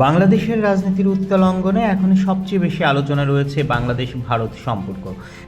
বাংলাদেশের রাজনীতির উত্তাল অঙ্গনে এখন সবচেয়ে বেশি আলোচনা রয়েছে বাংলাদেশ ভারত সম্পর্ক।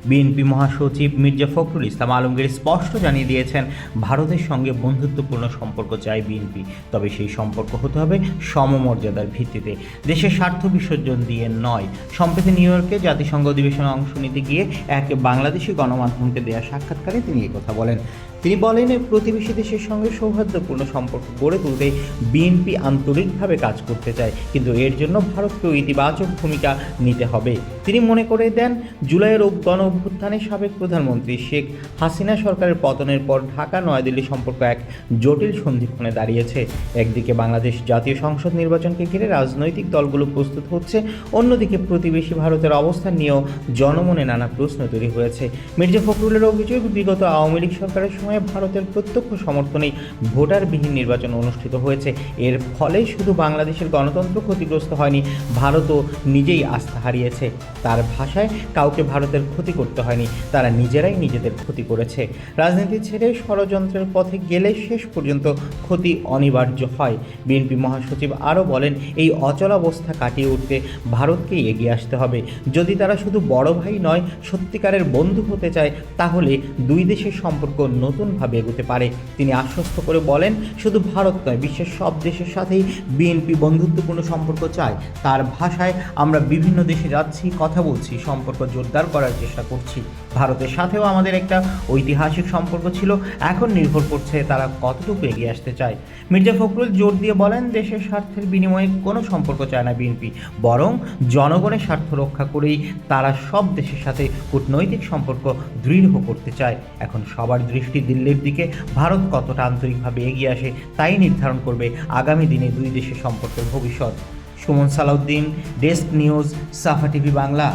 বিএনপি মহাসচিব মির্জা ফখরুল ইসলাম আলমগীর স্পষ্ট জানিয়ে দিয়েছেন, ভারতের সঙ্গে বন্ধুত্বপূর্ণ সম্পর্ক চায় বিএনপি। তবে সেই সম্পর্ক হতে হবে সমমর্যাদার ভিত্তিতে। দেশের স্বার্থ বিসর্জন দিয়ে নয়। সম্প্রতি নিউ ইয়র্কে জাতিসংঘ অধিবেশনে অংশ নিতে গিয়ে এক বাংলাদেশি গণমাধ্যমকে দেওয়া সাক্ষাৎকারে তিনি কথা বলেন। তিনি বলেন প্রতিবেশী দেশের সঙ্গে সৌহার্দ্যপূর্ণ সম্পর্ক গড়ে তুলতে বিএনপি আন্তরিকভাবে কাজ করতে চায়, কিন্তু এর জন্য ভারতকেও ইতিবাচক ভূমিকা নিতে হবে। তিনি মনে করে দেন, জুলাইয়ের গণ অভ্যুত্থানে সাবেক প্রধানমন্ত্রী শেখ হাসিনা সরকারের পতনের পর ঢাকা, নয়াদিল্লি সম্পর্ক এক জটিল সন্ধিক্ষণে দাঁড়িয়েছে। একদিকে বাংলাদেশ জাতীয় সংসদ নির্বাচনকে ঘিরে রাজনৈতিক দলগুলো প্রস্তুত হচ্ছে, অন্যদিকে প্রতিবেশী ভারতের অবস্থান নিয়েও জনমনে নানা প্রশ্ন তৈরি হয়েছে। মির্জা ফখরুলের অভিযোগ, বিগত আওয়ামী লীগ সরকারের সময় ভারতের প্রত্যক্ষ সমর্থনেই ভোটারবিহীন নির্বাচন অনুষ্ঠিত হয়েছে। এর ফলে শুধু বাংলাদেশের গণতন্ত্র ক্ষতিগ্রস্ত হয়নি, ভারতও নিজেই আস্থা হারিয়েছে। তার ভাষায় কাউকে ভারতের ক্ষতি করতে হয়নি, তারা নিজেরাই নিজেদের ক্ষতি করেছে। রাজনীতি ছেড়ে ষড়যন্ত্রের পথে গেলে শেষ পর্যন্ত ক্ষতি অনিবার্য হয়। বিএনপি মহাসচিব আরও বলেন, এই অচলাবস্থা কাটিয়ে উঠতে ভারতকেই এগিয়ে আসতে হবে। যদি তারা শুধু বড় ভাই নয়, সত্যিকারের বন্ধু হতে চায়, তাহলে দুই দেশের সম্পর্ক নতুনভাবে এগোতে পারে। তিনি আশ্বস্ত করে বলেন, শুধু ভারত নয়, বিশ্বের সব দেশের সাথেই বিএনপি বন্ধুত্বপূর্ণ সম্পর্ক চায়। তার ভাষায় আমরা বিভিন্ন দেশে যাচ্ছি, কথা বলছি, সম্পর্ক জোরদার করার চেষ্টা করছি। ভারতের সাথেও আমাদের একটা ঐতিহাসিক সম্পর্ক ছিল। এখন নির্ভর করছে তারা কতটুকু এগিয়ে আসতে চায়। মির্জা ফখরুল জোর দিয়ে বলেন, দেশের স্বার্থের বিনিময়ে কোনো সম্পর্ক চায় না বিএনপি। বরং জনগণের স্বার্থ রক্ষা করেই তারা সব দেশের সাথে কূটনৈতিক সম্পর্ক দৃঢ় করতে চায়। এখন সবার দৃষ্টি দিল্লির দিকে ভারত কতটা আন্তরিকভাবে এগিয়ে আসে তাই নির্ধারণ করবে আগামী দিনে দুই দেশের সম্পর্কের ভবিষ্যৎ। Suman Salauddin, desk news, Safa TV Bangla.